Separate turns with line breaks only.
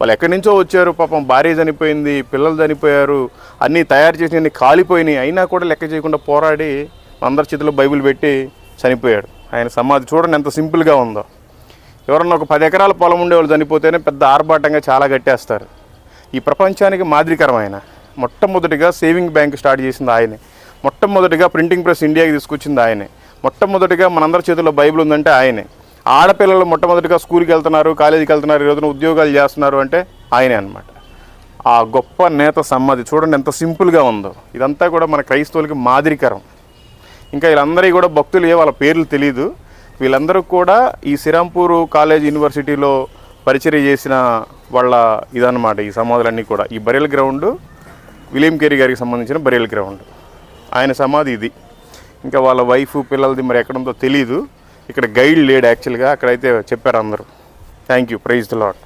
వాళ్ళు ఎక్కడి నుంచో వచ్చారు పాపం భార్య చనిపోయింది పిల్లలు చనిపోయారు అన్నీ తయారు చేసినవి కాలిపోయినాయి. అయినా కూడా లెక్క చేయకుండా పోరాడి అందరి చేతిలో బైబిల్ పెట్టి చనిపోయాడు. ఆయన సమాధి చూడండి ఎంత సింపుల్గా ఉందో. ఎవరన్నా ఒక పది ఎకరాల పొలం ఉండేవాళ్ళు చనిపోతేనే పెద్ద ఆర్భాటంగా చాలా కట్టేస్తారు. ఈ ప్రపంచానికి మాదిరికరం ఆయన మొట్టమొదటిగా సేవింగ్ బ్యాంక్ స్టార్ట్ చేసింది ఆయనే. మొట్టమొదటిగా ప్రింటింగ్ ప్రెస్ ఇండియాకి తీసుకొచ్చింది ఆయనే. మొట్టమొదటిగా మనందరి చేతుల్లో బైబిల్ ఉందంటే ఆయనే. ఆడపిల్లలు మొట్టమొదటిగా స్కూల్కి వెళ్తున్నారు కాలేజీకి వెళ్తున్నారు ఈరోజున ఉద్యోగాలు చేస్తున్నారు అంటే ఆయనే అనమాట ఆ గొప్ప నేత సమాధి చూడండి ఎంత సింపుల్గా ఉందో. ఇదంతా కూడా మన క్రైస్తవులకి మాదిరికరం. ఇంకా వీళ్ళందరికీ కూడా భక్తులు ఏ వాళ్ళ పేర్లు తెలియదు వీళ్ళందరూ కూడా ఈ శ్రీరాంపూర్ కాలేజ్ యూనివర్సిటీలో పరిచయం చేసిన వాళ్ళ ఇదన్నమాట ఈ సమాధులన్నీ కూడా. ఈ బరియల్ గ్రౌండ్ విలియం కేరీ గారికి సంబంధించిన బరియల్ గ్రౌండ్. ఆయన సమాధి ఇది. ఇంకా వాళ్ళ వైఫ్ పిల్లలది మరి ఎక్కడ ఉందో తెలియదు ఇక్కడ గైడ్ లేడు యాక్చువల్గా. అక్కడైతే చెప్పారు అందరూ. Thank you praise the Lord